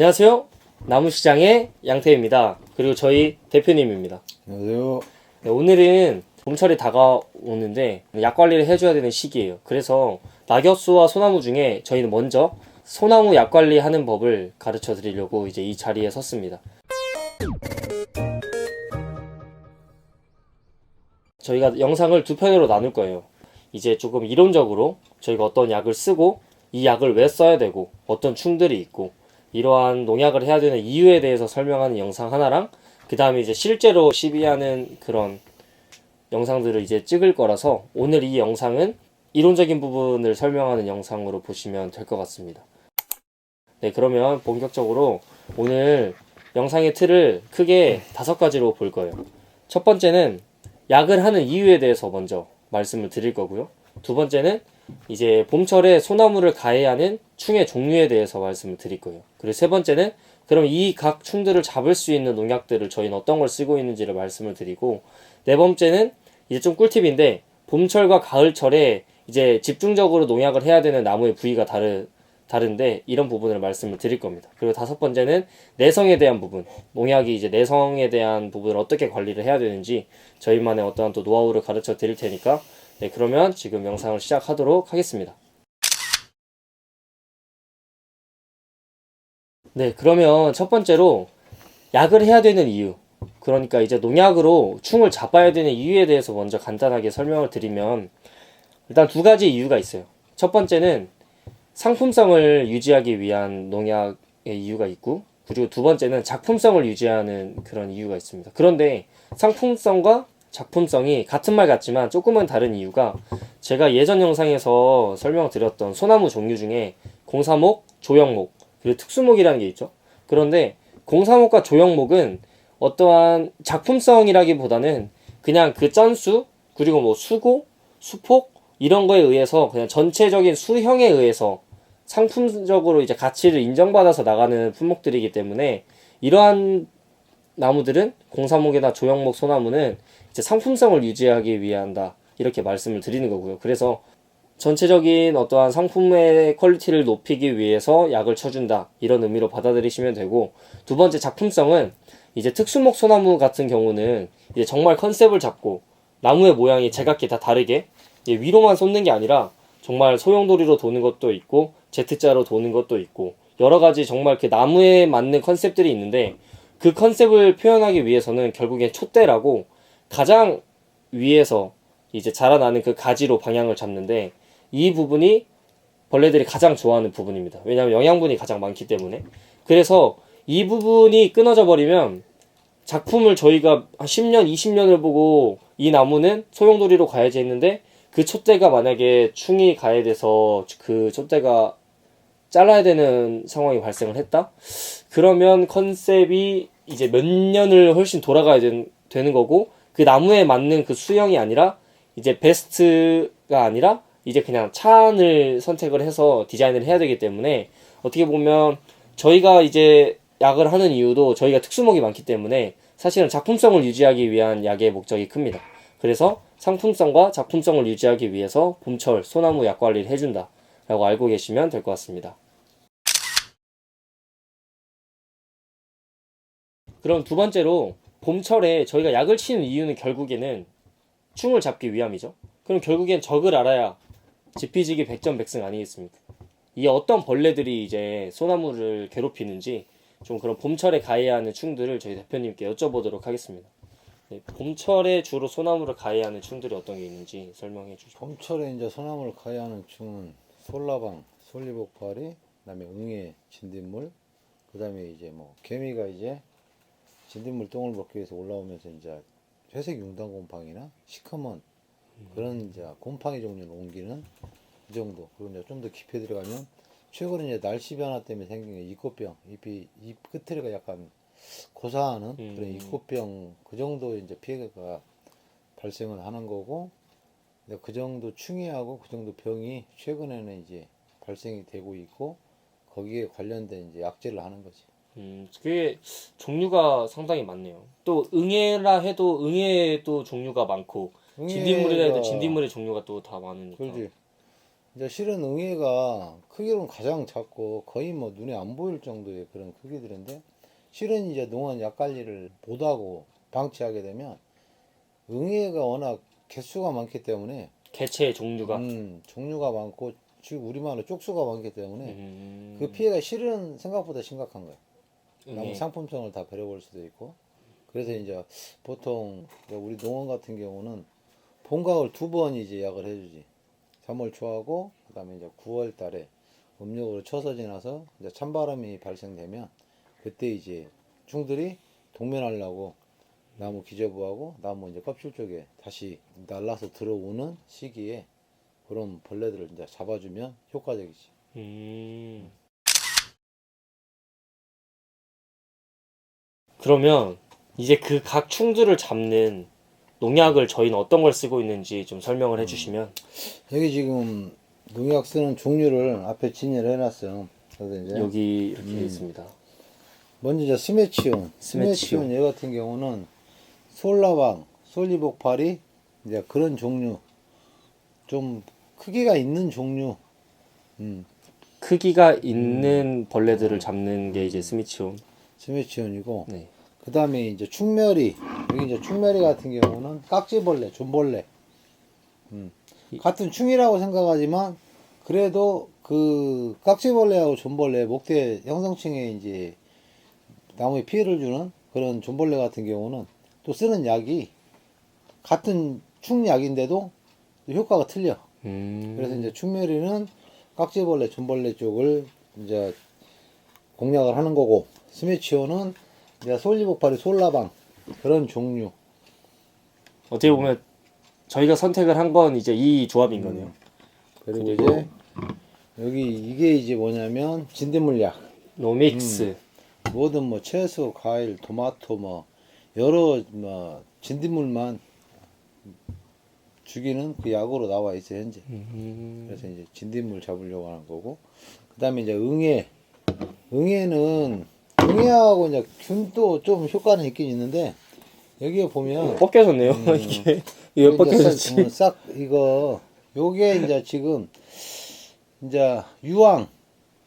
안녕하세요. 나무시장의 양태입니다. 그리고 저희 대표님입니다. 안녕하세요. 네, 오늘은 봄철이 다가오는데 약 관리를 해줘야 되는 시기예요. 그래서 낙엽수와 소나무 중에 저희는 먼저 소나무 약 관리하는 법을 가르쳐 드리려고 이제 이 자리에 섰습니다. 저희가 영상을 두 편으로 나눌 거예요. 이제 조금 이론적으로 저희가 어떤 약을 쓰고 이 약을 왜 써야 되고 어떤 충들이 있고 이러한 농약을 해야 되는 이유에 대해서 설명하는 영상 하나랑 그 다음에 이제 실제로 시비하는 그런 영상들을 이제 찍을 거라서 오늘 이 영상은 이론적인 부분을 설명하는 영상으로 보시면 될 것 같습니다. 네, 그러면 본격적으로 오늘 영상의 틀을 크게 다섯 가지로 볼 거예요. 첫 번째는 약을 하는 이유에 대해서 먼저 말씀을 드릴 거고요. 두 번째는 이제 봄철에 소나무를 가해야 하는 충의 종류에 대해서 말씀을 드릴 거예요. 그리고 세 번째는 그럼 이 각 충들을 잡을 수 있는 농약들을 저희는 어떤 걸 쓰고 있는지를 말씀을 드리고 네 번째는 이제 좀 꿀팁인데 봄철과 가을철에 이제 집중적으로 농약을 해야 되는 나무의 부위가 다르 다른데 이런 부분을 말씀을 드릴 겁니다. 그리고 다섯 번째는 내성에 대한 부분, 농약이 이제 내성에 대한 부분을 어떻게 관리를 해야 되는지 저희만의 어떠한 또 노하우를 가르쳐 드릴 테니까 네 그러면 지금 영상을 시작하도록 하겠습니다. 네 그러면 첫 번째로 약을 해야 되는 이유 그러니까 이제 농약으로 충을 잡아야 되는 이유에 대해서 먼저 간단하게 설명을 드리면 일단 두 가지 이유가 있어요. 첫 번째는 상품성을 유지하기 위한 농약의 이유가 있고 그리고 두 번째는 작품성을 유지하는 그런 이유가 있습니다. 그런데 상품성과 작품성이 같은 말 같지만 조금은 다른 이유가 제가 예전 영상에서 설명드렸던 소나무 종류 중에 공사목, 조형목, 그리고 특수목이라는 게 있죠. 그런데 공사목과 조형목은 어떠한 작품성이라기보다는 그냥 그 쩐수 그리고 뭐 수고, 수폭 이런 거에 의해서 그냥 전체적인 수형에 의해서 상품적으로 이제 가치를 인정받아서 나가는 품목들이기 때문에 이러한 나무들은 공사목이나 조형목 소나무는 이제 상품성을 유지하기 위한다 이렇게 말씀을 드리는 거고요. 그래서 전체적인 어떠한 상품의 퀄리티를 높이기 위해서 약을 쳐준다 이런 의미로 받아들이시면 되고 두 번째 작품성은 이제 특수목 소나무 같은 경우는 이제 정말 컨셉을 잡고 나무의 모양이 제각기 다 다르게 위로만 솟는 게 아니라 정말 소용돌이로 도는 것도 있고 Z자로 도는 것도 있고 여러 가지 정말 그 나무에 맞는 컨셉들이 있는데 그 컨셉을 표현하기 위해서는 결국엔 촛대라고 가장 위에서 이제 자라나는 그 가지로 방향을 잡는데 이 부분이 벌레들이 가장 좋아하는 부분입니다. 왜냐하면 영양분이 가장 많기 때문에. 그래서 이 부분이 끊어져 버리면 작품을 저희가 한 10년, 20년을 보고 이 나무는 소용돌이로 가야지 했는데 그 촛대가 만약에 충이 가해 돼서 그 촛대가 잘라야 되는 상황이 발생을 했다? 그러면 컨셉이 이제 몇 년을 훨씬 돌아가야 된- 되는 거고 그 나무에 맞는 그 수형이 아니라 이제 베스트가 아니라 이제 그냥 차안을 선택을 해서 디자인을 해야 되기 때문에 어떻게 보면 저희가 이제 약을 하는 이유도 저희가 특수목이 많기 때문에 사실은 작품성을 유지하기 위한 약의 목적이 큽니다. 그래서 상품성과 작품성을 유지하기 위해서 봄철 소나무 약 관리를 해준다. 라고 알고 계시면 될 것 같습니다. 그럼 두 번째로 봄철에 저희가 약을 치는 이유는 결국에는 충을 잡기 위함이죠. 그럼 결국엔 적을 알아야 지피지기 백전백승 아니겠습니까? 이 어떤 벌레들이 이제 소나무를 괴롭히는지 좀 그런 봄철에 가해야 하는 충들을 저희 대표님께 여쭤보도록 하겠습니다. 네, 봄철에 주로 소나무를 가해야 하는 충들이 어떤 게 있는지 설명해 주시죠. 봄철에 이제 소나무를 가야 하는 충은 솔라방, 솔리복파리, 그다음에 웅에, 진딧물, 그다음에 이제 뭐 개미가 이제 진딧물 똥을 먹기 위해서 올라오면서 이제 회색 융단 곰팡이나 시커먼 그런 이제 곰팡이 종류를 옮기는 이 정도. 그리고 이제 좀 더 깊이 들어가면 최근에 이제 날씨 변화 때문에 생긴 게 이꽃병, 잎이 잎 끝에가 약간 고사하는 그런 음. 이꽃병 그 정도 이제 피해가 발생을 하는 거고 근데 그 정도 충이하고 그 정도 병이 최근에는 이제 발생이 되고 있고 거기에 관련된 이제 약제를 하는 거지. 음, 그게 종류가 상당히 많네요. 또 응애라 해도 응애도 종류가 많고 진딧물이라 해도 응애가- 진딧물의 종류가 또 다 많으니까. 그렇지. 이제 실은 응애가 크기로는 가장 작고 거의 뭐 눈에 안 보일 정도의 그런 크기들인데 실은 이제 농원 약 관리를 못하고 방치하게 되면 응애가 워낙 개수가 많기 때문에 개체의 종류가. 음, 종류가 많고 지금 우리말로 쪽수가 많기 때문에 음. 그 피해가 실은 생각보다 심각한 거예요. 나무 응애. 상품성을 다 버려버릴 수도 있고 그래서 이제 보통 우리 농원 같은 경우는 봄 가을 두 번 이제 약을 해주지 3월 초하고 그다음에 이제 9월 달에 음력으로 쳐서 지나서 이제 찬바람이 발생되면 그때 이제 충들이 동면하려고 나무 기저부하고 나무 이제 껍질 쪽에 다시 날라서 들어오는 시기에 그런 벌레들을 이제 잡아주면 효과적이지. 음. 그러면 이제 그 각 충들을 잡는 농약을 저희는 어떤 걸 쓰고 있는지 좀 설명을 음. 해주시면. 여기 지금 농약 쓰는 종류를 앞에 진열을 해놨어요. 그래서 이제 여기 이렇게 음. 있습니다. 먼저 이제. 스메치온. 스메치온 얘 같은 경우는 솔라방, 솔리복파리 이제 그런 종류 좀 크기가 있는 종류. 음, 크기가 있는 벌레들을 잡는 게 이제 스미치온. 스메치온이고 네. 그 다음에 이제 충멸이 여기 이제 충멸이 같은 경우는 깍지벌레, 존벌레. 음. 같은 충이라고 생각하지만 그래도 그 깍지벌레하고 존벌레 목대 형성층에 이제 나무에 피해를 주는 그런 존벌레 같은 경우는 또 쓰는 약이 같은 충약인데도 또 효과가 틀려. 음. 그래서 이제 충멸이는 깍지벌레, 존벌레 쪽을 이제 공략을 하는 거고 스메치오는 이제 솔리복파리, 솔라방 그런 종류. 어떻게 보면 저희가 선택을 한 건 이제 이 조합인 거네요. 음. 그리고, 그리고 이제 여기 이게 이제 뭐냐면 진딧물약. 노믹스. 모든 뭐 채소, 과일, 토마토 뭐 여러 뭐 진딧물만 죽이는 그 약으로 나와 있어 요 현재. 음. 그래서 이제 진딧물 잡으려고 하는 거고. 그다음에 이제 응애. 응애는 응애하고 이제 균도 좀 효과는 있긴 있는데 여기에 보면 벗겨졌네요. 음. 이게 이제 벗겨졌지. 싹, 음, 싹 이거 요게 이제 지금 이제 유황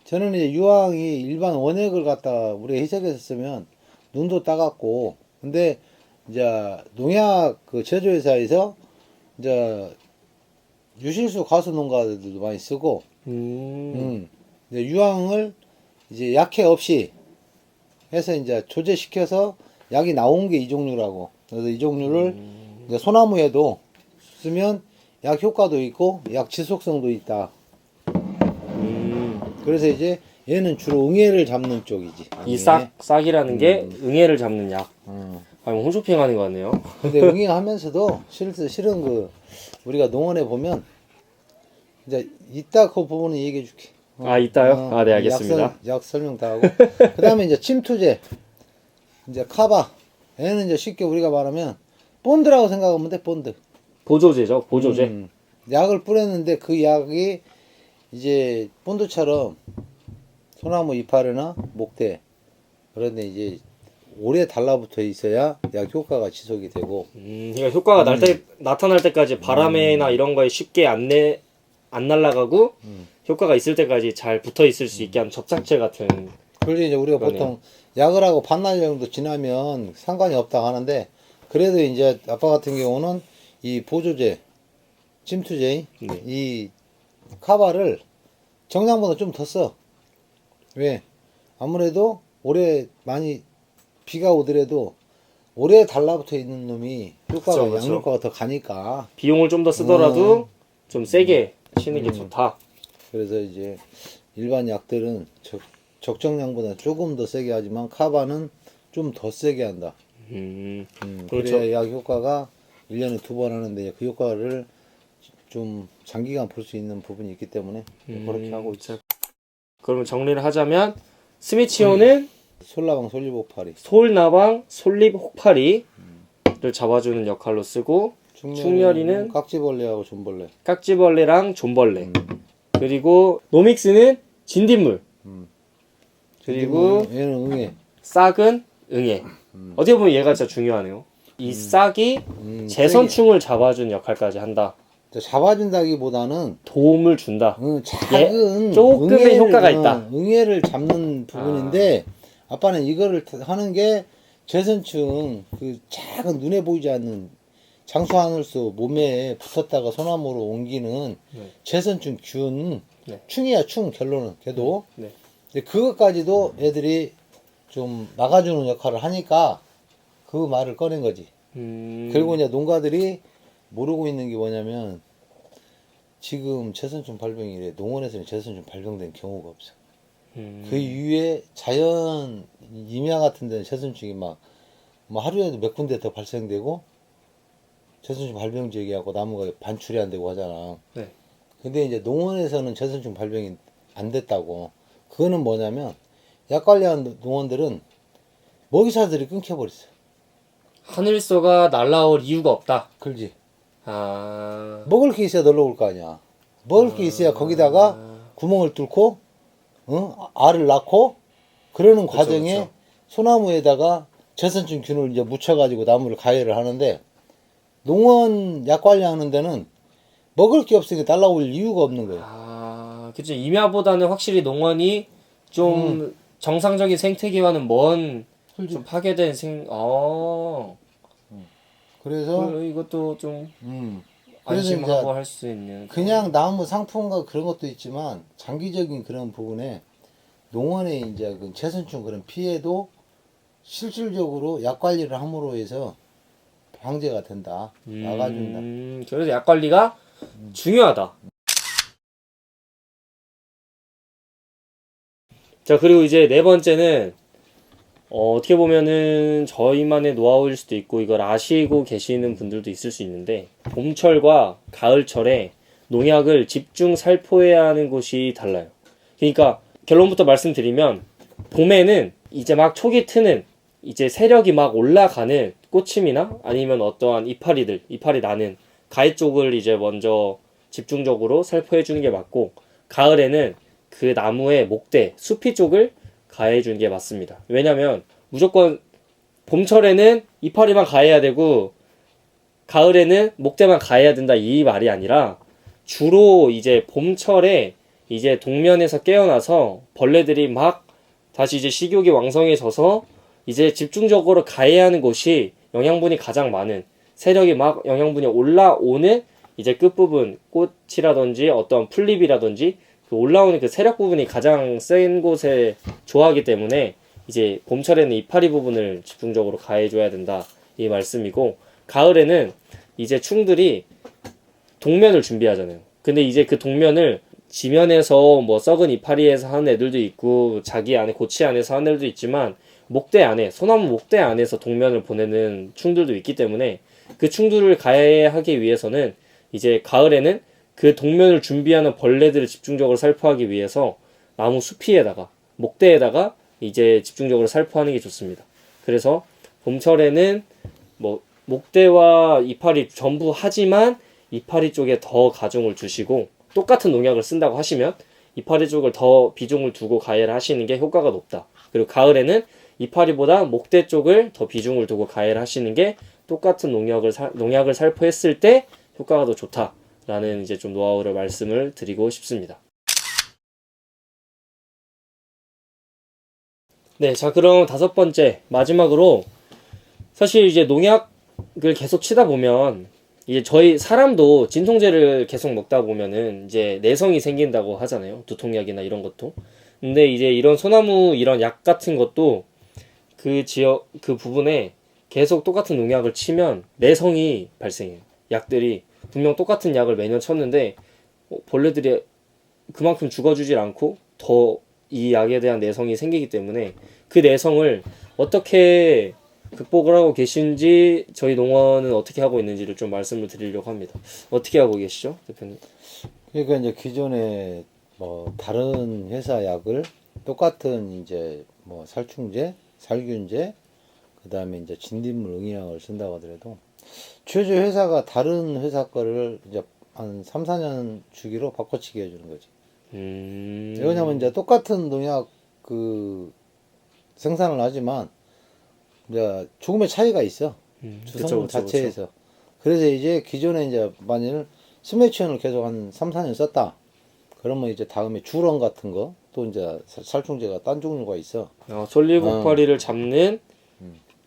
저는 이제 유황이 일반 원액을 갖다 우리가 희석해서 쓰면 눈도 따갑고 근데 이제 농약 그 제조회사에서 이제 유실수 가수 농가들도 많이 쓰고 음. 음. 이제 유황을 이제 약해 없이 해서 이제 조제시켜서 약이 나온 게 이 종류라고. 그래서 이 종류를 음. 이제 소나무에도 쓰면 약 효과도 있고 약 지속성도 있다. 음. 그래서 이제 얘는 주로 응애를 잡는 쪽이지. 이 싹, 싹이라는 게 음. 응애를 잡는 약. 음. 아니, 홈쇼핑 하는 거 같네요. 근데 응애 하면서도 실은 실은 그 우리가 농원에 보면 이제 이따 그 부분은 얘기해 줄게. 어, 아, 이따요? 아, 네, 알겠습니다. 약, 설, 약 설명 다 하고. 그 다음에 이제 침투제. 이제 카바. 얘는 이제 쉽게 우리가 말하면 본드라고 생각하면 돼, 본드. 보조제죠, 보조제. 음, 약을 뿌렸는데 그 약이 이제 본드처럼 소나무 이파리나 목대. 그런데 이제 오래 달라붙어 있어야 약 효과가 지속이 되고. 음, 그러니까 효과가 날 때, 나타날 때까지 바람에나 이런 거에 쉽게 안 내, 안 날아가고, 음. 효과가 있을 때까지 잘 붙어 있을 수 있게 하는 접착제 같은. 그래서 이제 우리가 그러네요. 보통 약을 하고 반나절 정도 지나면 상관이 없다 하는데 그래도 이제 아빠 같은 경우는 이 보조제, 침투제, 네. 이 카바를 정량보다 좀 더 써. 왜? 아무래도 오래 많이 비가 오더라도 오래 달라붙어 있는 놈이 효과가 그쵸, 그쵸. 양효과가 더 가니까 비용을 좀 더 쓰더라도 음. 좀 세게 치는 게 좋다. 그래서 이제 일반 약들은 적, 적정량보다 조금 더 세게 하지만 카바는 좀 더 세게 한다. 음, 음, 그렇죠. 그래야 약 효과가 1년에 두 번 하는데 그 효과를 좀 장기간 볼 수 있는 부분이 있기 때문에 그렇게 음, 하고 있죠. 자, 그러면 정리를 하자면, 스미치오는 솔라방 솔리복파리, 솔나방, 솔잎, 혹파리를 잡아주는 역할로 쓰고, 충렬이는 깍지벌레하고 존벌레. 깍지벌레랑 존벌레. 그리고 노믹스는 진딧물. 음. 그리고 얘는 응애. 싹은 응애. 어떻게 보면 얘가 진짜 중요하네요. 이 싹이 음, 재선충을 잡아주는 역할까지 한다. 잡아준다기보다는 도움을 준다. 어, 작은 예, 조금의 효과가 있다. 어, 응애를 잡는 부분인데 아. 빠는 이거를 하는 게 재선충 그 작은 눈에 보이지 않는 장수 하늘수 몸에 붙었다가 소나무로 옮기는 네. 재선충 균 네. 충이야 충 결론은 걔도 네. 근데 그것까지도 애들이 좀 막아주는 역할을 하니까 그 말을 꺼낸 거지. 음, 그리고 이제 농가들이 모르고 있는 게 뭐냐면 지금 재선충 발병 이래 농원에서는 재선충 발병된 경우가 없어. 음, 그 이후에 자연 임야 같은 데는 재선충이 막, 뭐 하루에도 몇 군데 더 발생되고 재선충 발병 지역이하고 나무가 반출이 안 되고 하잖아. 네. 근데 이제 농원에서는 재선충 발병이 안 됐다고. 그거는 뭐냐면 약 관리한 농원들은 먹이사들이 끊겨버렸어. 하늘소가 날라올 이유가 없다. 그렇지. 아, 먹을 게 있어야 놀러 올 거 아니야. 먹을 게 있어야 거기다가 구멍을 뚫고, 어? 알을 낳고, 그러는 과정에 그쵸. 소나무에다가 재선충 균을 이제 묻혀가지고 나무를 가해를 하는데, 농원 약 관리하는 데는 먹을 게 없으니까 날라올 이유가 없는 거예요. 아, 그치. 임야보다는 확실히 농원이 좀 음. 정상적인 생태계와는 먼, 좀 파괴된 생, 어, 그래서, 그, 이것도 좀 음. 안심하고 할 수 있는. 그냥 나무 상품과 그런 것도 있지만, 장기적인 그런 부분에 농원의 이제 그 재선충 그런 피해도 실질적으로 약 관리를 함으로 해서 방제가 된다. 나가준다. 음, 그래서 약 관리가 중요하다. 자, 그리고 이제 네 번째는 어, 어떻게 보면은 저희만의 노하우일 수도 있고 이걸 아시고 계시는 분들도 있을 수 있는데 봄철과 가을철에 농약을 집중 살포해야 하는 곳이 달라요. 그러니까 결론부터 말씀드리면 봄에는 이제 막 초기 트는 이제 세력이 막 올라가는 꽃침이나 아니면 어떠한 이파리들, 이파리 나는 가해 쪽을 이제 먼저 집중적으로 살포해 주는 게 맞고 가을에는 그 나무의 목대, 수피 쪽을 가해 주는 게 맞습니다. 왜냐면 무조건 봄철에는 이파리만 가해야 되고 가을에는 목대만 가해야 된다 이 말이 아니라 주로 이제 봄철에 이제 동면에서 깨어나서 벌레들이 막 다시 이제 식욕이 왕성해져서 이제 집중적으로 가해야 하는 곳이 영양분이 가장 많은 세력이 막 영양분이 올라오는 이제 끝부분 꽃이라든지 어떤 풀잎이라든지 그 올라오는 그 세력 부분이 가장 센 곳에 좋아하기 때문에 이제 봄철에는 이파리 부분을 집중적으로 가해줘야 된다 이 말씀이고 가을에는 이제 충들이 동면을 준비하잖아요. 근데 이제 그 동면을 지면에서 뭐 썩은 이파리에서 하는 애들도 있고 자기 안에 고치 안에서 하는 애들도 있지만 목대 안에 소나무 목대 안에서 동면을 보내는 충들도 있기 때문에 그 충들을 가해하기 위해서는 이제 가을에는 그 동면을 준비하는 벌레들을 집중적으로 살포하기 위해서 나무 수피에다가 목대에다가 이제 집중적으로 살포하는 게 좋습니다. 그래서 봄철에는 뭐 목대와 이파리 전부 하지만 이파리 쪽에 더 가중을 두시고 똑같은 농약을 쓴다고 하시면 이파리 쪽을 더 비중을 두고 가해를 하시는 게 효과가 높다. 그리고 가을에는 이파리보다 목대 쪽을 더 비중을 두고 가해를 하시는 게 똑같은 농약을 사- 농약을 살포했을 때 효과가 더 좋다라는 이제 좀 노하우를 말씀을 드리고 싶습니다. 네, 자 그럼 다섯 번째 마지막으로 사실 이제 농약을 계속 치다 보면 이제 저희 사람도 진통제를 계속 먹다 보면은 이제 내성이 생긴다고 하잖아요. 두통약이나 이런 것도. 근데 이제 이런 소나무 이런 약 같은 것도 그 지역 그 부분에 계속 똑같은 농약을 치면 내성이 발생해요. 약들이 분명 똑같은 약을 매년 쳤는데 어, 벌레들이 그만큼 죽어주질 않고 더 이 약에 대한 내성이 생기기 때문에 그 내성을 어떻게 극복을 하고 계신지 저희 농원은 어떻게 하고 있는지를 좀 말씀을 드리려고 합니다. 어떻게 하고 계시죠, 대표님? 그러니까 이제 기존에 뭐 다른 회사 약을 똑같은 이제 뭐 살충제, 살균제, 그 다음에 이제 진딧물 응이약을 쓴다고 하더라도 최저 회사가 다른 회사 거를 이제 한 3, 4년 주기로 바꿔치기 해주는 거지. 음. 왜냐면 이제 똑같은 농약 그 생산을 하지만 이제 조금의 차이가 있어. 음, 주성분 자체에서. 그래서 이제 기존에 이제 만일 스매치온을 계속 한 3, 4년 썼다. 그러면 이제 다음에 주런 같은 거 또 이제 사- 살충제가 딴 종류가 있어. 어, 솔리복파리를 잡는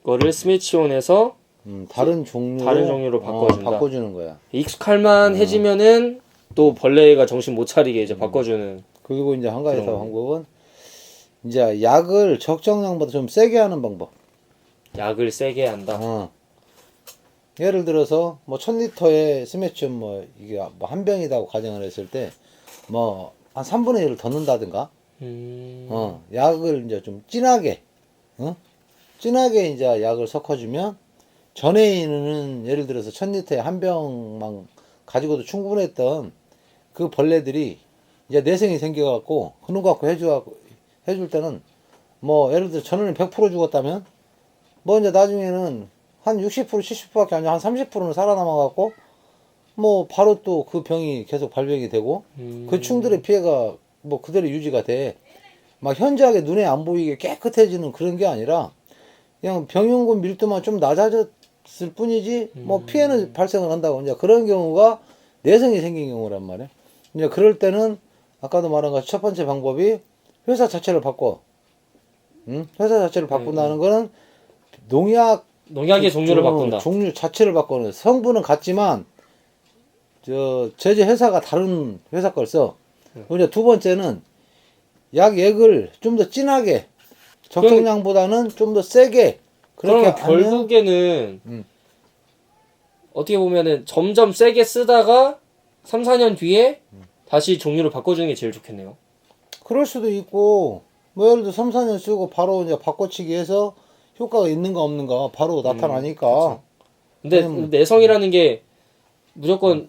거를 스미치온에서 음, 다른 종류 다른 종류로 바꿔준다. 바꿔주는 거야. 익숙할만 음. 해지면은 또 벌레가 정신 못 차리게 이제 바꿔주는 그리고 이제 한 가지 더 그런 방법은 이제 약을 적정량보다 좀 세게 하는 방법. 약을 세게 한다. 어. 예를 들어서 뭐 1000리터의 스매치온 뭐 이게 뭐 한 병이라고 가정을 했을 때 뭐한 3분의 1을 더 넣는다든가 음, 어, 약을 이제 좀 진하게, 어? 진하게 이제 약을 섞어주면 전에는 예를 들어서 1000리터에 한 병만 가지고도 충분했던 그 벌레들이 이제 내성이 생겨갖고 그놈 갖고 해줘 해줄 때는 뭐 예를 들어 전에는 100% 죽었다면 뭐 이제 나중에는 한 60% 70%밖에 아니라 한 30%는 살아남아갖고 뭐 바로 또 그 병이 계속 발병이 되고 음, 그 충들의 피해가 뭐 그대로 유지가 돼. 막 현저하게 눈에 안 보이게 깨끗해지는 그런 게 아니라 그냥 병용군 밀도만 좀 낮아졌을 뿐이지 뭐 피해는 발생을 한다고 이제 그런 경우가 내성이 생긴 경우란 말이야. 이제 그럴 때는 아까도 말한 것처럼 첫 번째 방법이 회사 자체를 바꿔. 응? 회사 자체를 바꾼다는 거는 농약 농약의 종류를 어, 바꾼다. 종류 자체를 바꾸는 성분은 같지만 저 제재 회사가 다른 회사 걸 써. 네. 그리고 두 번째는 약액을 좀 더 진하게 적정량보다는 좀 더 세게 그렇게 그러면 하면 결국에는 음. 어떻게 보면은 점점 세게 쓰다가 3, 4년 뒤에 다시 종류를 바꿔주는 게 제일 좋겠네요. 그럴 수도 있고 뭐 예를 들어 3, 4년 쓰고 바로 이제 바꿔치기 해서 효과가 있는가 없는가 바로 나타나니까 근데 음. 내성이라는 게 무조건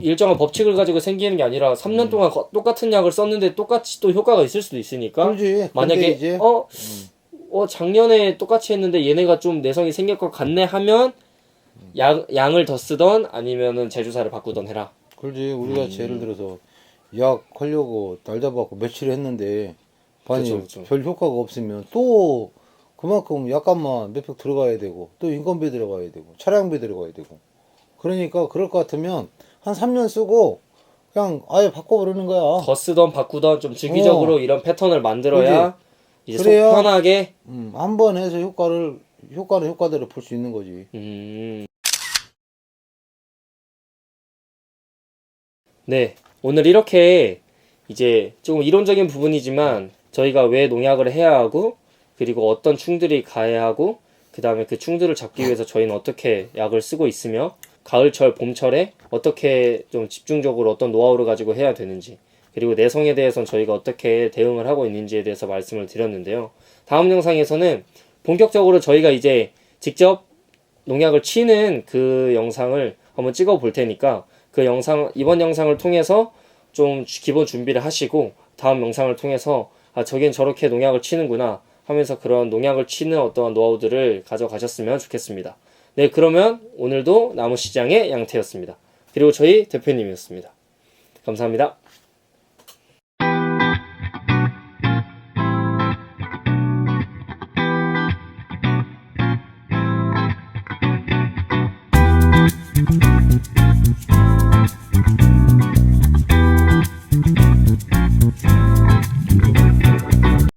일정한 법칙을 가지고 생기는 게 아니라 3년 음. 동안 거- 똑같은 약을 썼는데 똑같이 또 효과가 있을 수도 있으니까. 근데 만약에 이제 음. 어, 어 작년에 똑같이 했는데 얘네가 좀 내성이 생길 것 같네 하면 음. 양, 양을 더 쓰던 아니면은 제주사를 바꾸던 해라. 그러지 우리가 음. 예를 들어서 약 하려고 날 잡아갖고 며칠 했는데 아니 그쵸, 그쵸. 별 효과가 없으면 또 그만큼 약값만 몇 팩 들어가야 되고 또 인건비 들어가야 되고 차량비 들어가야 되고 그러니까 그럴 것 같으면 한 3년 쓰고 그냥 아예 바꿔버리는 거야 더 쓰던 바꾸던 좀 주기적으로 이런 패턴을 만들어야 이제 속 어. 그래야- 편하게 음, 한 번 해서 효과를 효과는 효과대로 볼 수 있는 거지 음. 네, 오늘 이렇게 이제 조금 이론적인 부분이지만 저희가 왜 농약을 해야 하고 그리고 어떤 충들이 가야 하고 그 다음에 그 충들을 잡기 위해서 저희는 어떻게 약을 쓰고 있으며 가을철, 봄철에 어떻게 좀 집중적으로 어떤 노하우를 가지고 해야 되는지 그리고 내성에 대해서는 저희가 어떻게 대응을 하고 있는지에 대해서 말씀을 드렸는데요. 다음 영상에서는 본격적으로 저희가 이제 직접 농약을 치는 그 영상을 한번 찍어 볼 테니까 그 영상 이번 영상을 통해서 좀 주- 기본 준비를 하시고 다음 영상을 통해서 아 저긴 저렇게 농약을 치는구나 하면서 그런 농약을 치는 어떠한 노하우들을 가져가셨으면 좋겠습니다. 네 그러면 오늘도 나무시장의 양태였습니다. 그리고 저희 대표님이었습니다. 감사합니다.